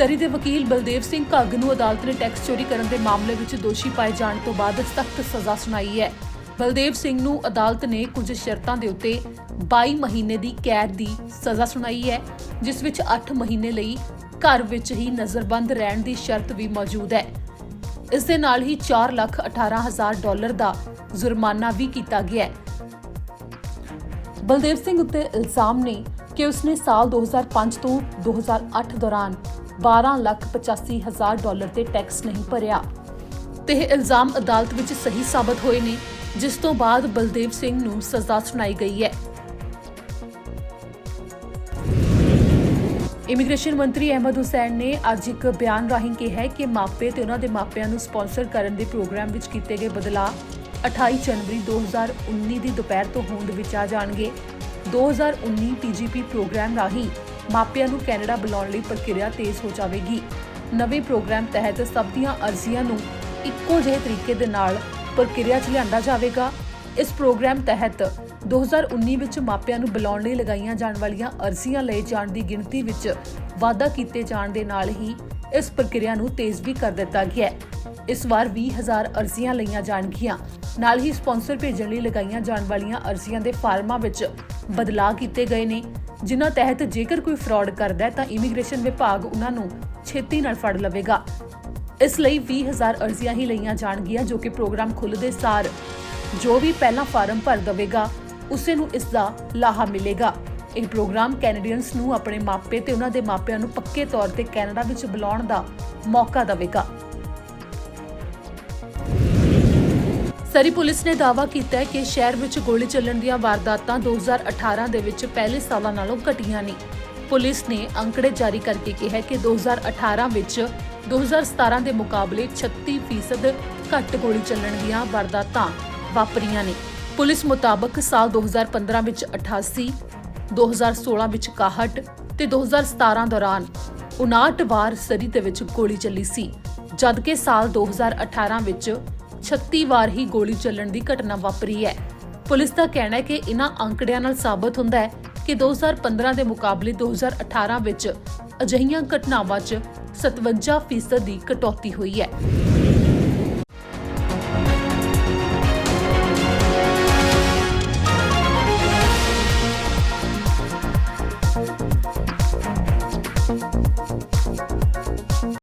ਸਰੀ ਦੇ ਵਕੀਲ ਬਲਦੇਵ ਸਿੰਘ ਘੱਗ ਨੂੰ ਅਦਾਲਤ ਨੇ ਟੈਕਸ ਚੋਰੀ ਕਰਨ ਦੇ ਮਾਮਲੇ ਵਿੱਚ ਦੋਸ਼ੀ ਪਾਏ ਜਾਣ ਤੋਂ ਬਾਅਦ ਸਖਤ ਸਜ਼ਾ ਸੁਣਾਈ ਹੈ। ਬਲਦੇਵ ਸਿੰਘ ਨੂੰ ਅਦਾਲਤ ਨੇ ਕੁਝ ਸ਼ਰਤਾਂ ਦੇ ਉੱਤੇ 22 ਮਹੀਨੇ ਦੀ ਕੈਦ ਦੀ ਸਜ਼ਾ ਸੁਣਾਈ ਹੈ, ਜਿਸ ਵਿੱਚ 8 ਮਹੀਨੇ ਲਈ ਘਰ ਵਿੱਚ ਹੀ ਨਜ਼ਰਬੰਦ ਰਹਿਣ ਦੀ ਸ਼ਰਤ ਵੀ ਮੌਜੂਦ ਹੈ। ਇਸ ਦੇ ਨਾਲ ਹੀ 4 ਲੱਖ 18 ਹਜ਼ਾਰ ਡਾਲਰ ਦਾ ਜੁਰਮਾਨਾ ਵੀ ਕੀਤਾ ਗਿਆ ਹੈ। ਬਲਦੇਵ ਸਿੰਘ ਉੱਤੇ ਇਲਜ਼ਾਮ ਨੇ ਕਿ ਉਸਨੇ ਸਾਲ 2005 ਤੋਂ 2008 ਦੌਰਾਨ 12 ਲੱਖ 85 ਹਜ਼ਾਰ ਡਾਲਰ ਤੇ ਟੈਕਸ ਨਹੀਂ ਭਰਿਆ। ਤੇ ਇਹ ਇਲਜ਼ਾਮ ਅਦਾਲਤ ਵਿੱਚ ਸਹੀ ਸਾਬਤ ਹੋਏ ਨੇ, ਜਿਸ ਤੋਂ ਬਾਅਦ ਬਲਦੇਵ ਸਿੰਘ ਨੂੰ ਸਜ਼ਾ ਸੁਣਾਈ ਗਈ ਹੈ। ਇਮੀਗ੍ਰੇਸ਼ਨ ਮੰਤਰੀ ਅਹਿਮਦ ਹੁਸੈਨ ਨੇ ਅੱਜ ਇੱਕ ਬਿਆਨ ਰਾਹੀਂ ਕਿਹਾ ਕਿ ਮਾਪੇ ਤੇ ਉਹਨਾਂ ਦੇ ਮਾਪਿਆਂ ਨੂੰ ਸਪਾਂਸਰ ਕਰਨ ਦੇ ਪ੍ਰੋਗਰਾਮ ਵਿੱਚ ਕੀਤੇ ਗਏ ਬਦਲਾਅ 28 ਜਨਵਰੀ 2019 ਦੀ ਦੁਪਹਿਰ ਤੋਂ ਹੋਂਦ ਵਿੱਚ ਆ ਜਾਣਗੇ। 2019 ਪੀਜੀਪੀ ਪ੍ਰੋਗਰਾਮ ਰਾਹੀਂ ਮਾਪਿਆਂ ਨੂੰ ਕੈਨੇਡਾ ਬੁਲਾਉਣ ਲਈ ਪ੍ਰਕਿਰਿਆ ਤੇਜ਼ ਹੋ ਜਾਵੇਗੀ। ਨਵੇਂ ਪ੍ਰੋਗਰਾਮ ਤਹਿਤ ਸਭ ਦੀਆਂ ਅਰਜ਼ੀਆਂ ਨੂੰ ਇੱਕੋ ਜਿਹੇ ਤਰੀਕੇ ਦੇ ਨਾਲ ਪ੍ਰਕਿਰਿਆ 'ਚ ਲਿਆਂਦਾ ਜਾਵੇਗਾ। ਇਸ ਪ੍ਰੋਗਰਾਮ ਤਹਿਤ 2019 ਵਿੱਚ ਮਾਪਿਆਂ ਨੂੰ ਬੁਲਾਉਣ ਲਈ ਲਗਾਈਆਂ ਜਾਣ ਵਾਲੀਆਂ ਅਰਜ਼ੀਆਂ ਲਏ ਜਾਣ ਦੀ ਗਿਣਤੀ ਵਿੱਚ ਵਾਧਾ ਕੀਤੇ ਜਾਣ ਦੇ ਨਾਲ ਹੀ ਇਸ ਪ੍ਰਕਿਰਿਆ ਨੂੰ ਤੇਜ਼ ਵੀ ਕਰ ਦਿੱਤਾ ਗਿਆ ਹੈ। ਇਸ ਵਾਰ 20000 ਅਰਜ਼ੀਆਂ ਲਈਆਂ ਜਾਣਗੀਆਂ। ਨਾਲ ਹੀ ਸਪਾਂਸਰ ਭੇਜਣ ਲਈ ਲਗਾਈਆਂ ਜਾਣ ਵਾਲੀਆਂ ਅਰਜ਼ੀਆਂ ਦੇ ਫਾਰਮਾਂ ਵਿੱਚ ਬਦਲਾਅ ਕੀਤੇ ਗਏ ਨੇ। ਜਿਨ੍ਹਾਂ ਤਹਿਤ ਜੇਕਰ ਕੋਈ ਫਰਾਡ ਕਰਦਾ ਹੈ ਤਾਂ ਇਮੀਗ੍ਰੇਸ਼ਨ ਵਿਭਾਗ ਉਹਨਾਂ ਨੂੰ ਛੇਤੀ ਨਾਲ ਫੜ ਲਵੇਗਾ। ਇਸ ਲਈ 20000 ਅਰਜ਼ੀਆਂ ਹੀ ਲਈਆਂ ਜਾਣਗੀਆਂ ਜੋ ਕਿ ਪ੍ਰੋਗਰਾਮ ਖੁੱਲ੍ਹਦੇ ਸਾਰ ਜੋ ਵੀ ਪਹਿਲਾਂ ਫਾਰਮ ਭਰ ਦਵੇਗਾ, ਉਸੇ ਨੂੰ ਇਸ ਦਾ ਲਾਹਾ ਮਿਲੇਗਾ। ਇਹ ਪ੍ਰੋਗਰਾਮ ਕੈਨੇਡੀਅਨਸ ਨੂੰ ਆਪਣੇ ਮਾਪੇ ਤੇ ਉਹਨਾਂ ਦੇ ਮਾਪਿਆਂ ਨੂੰ ਪੱਕੇ ਤੌਰ ਤੇ ਕੈਨੇਡਾ ਵਿੱਚ ਬੁਲਾਉਣ ਦਾ ਮੌਕਾ ਦੇਵੇਗਾ। ਸਰੀ ਪੁਲਿਸ ਨੇ ਦਾਅਵਾ ਕੀਤਾ ਹੈ ਕਿ ਸ਼ਹਿਰ ਵਿੱਚ ਗੋਲੀ ਚੱਲਣ ਦੀਆਂ ਵਾਰਦਾਤਾਂ 2018 ਦੇ ਵਿੱਚ ਪਹਿਲੇ ਸਾਲਾਂ ਨਾਲੋਂ ਘਟੀਆਂ ਨੇ। ਪੁਲਿਸ ਨੇ ਅੰਕੜੇ ਜਾਰੀ ਕਰਕੇ ਕਿਹਾ ਹੈ ਕਿ 2018 ਵਿੱਚ 2017 ਦੇ ਮੁਕਾਬਲੇ 36% ਘੱਟ ਗੋਲੀ ਚੱਲਣ ਦੀਆਂ ਵਾਰਦਾਤਾਂ ਵਾਪਰੀਆਂ ਨੇ। ਪੁਲਿਸ ਮੁਤਾਬਕ ਸਾਲ 2015 ਵਿੱਚ 88 2016 ਵਿੱਚ 61 ਤੇ 2017 ਦੌਰਾਨ 59 ਵਾਰ ਸਰੀ ਦੇ ਵਿੱਚ ਗੋਲੀ ਚੱਲੀ ਸੀ, ਜਦਕਿ ਸਾਲ 2018 ਵਿੱਚ 36 ਵਾਰ ਹੀ ਗੋਲੀ ਚੱਲਣ ਦੀ ਘਟਨਾ ਵਾਪਰੀ ਹੈ। ਪੁਲਿਸ ਦਾ ਕਹਿਣਾ ਹੈ ਕਿ ਇਨ੍ਹਾਂ ਅੰਕੜਿਆਂ ਨਾਲ ਸਾਬਤ ਹੁੰਦਾ ਹੈ ਕਿ 2015 ਦੇ ਮੁਕਾਬਲੇ 2018 ਵਿੱਚ ਅਜਿਹੀਆਂ ਘਟਨਾਵਾਂ 'ਚ 57% ਦੀ ਕਟੌਤੀ ਹੋਈ ਹੈ।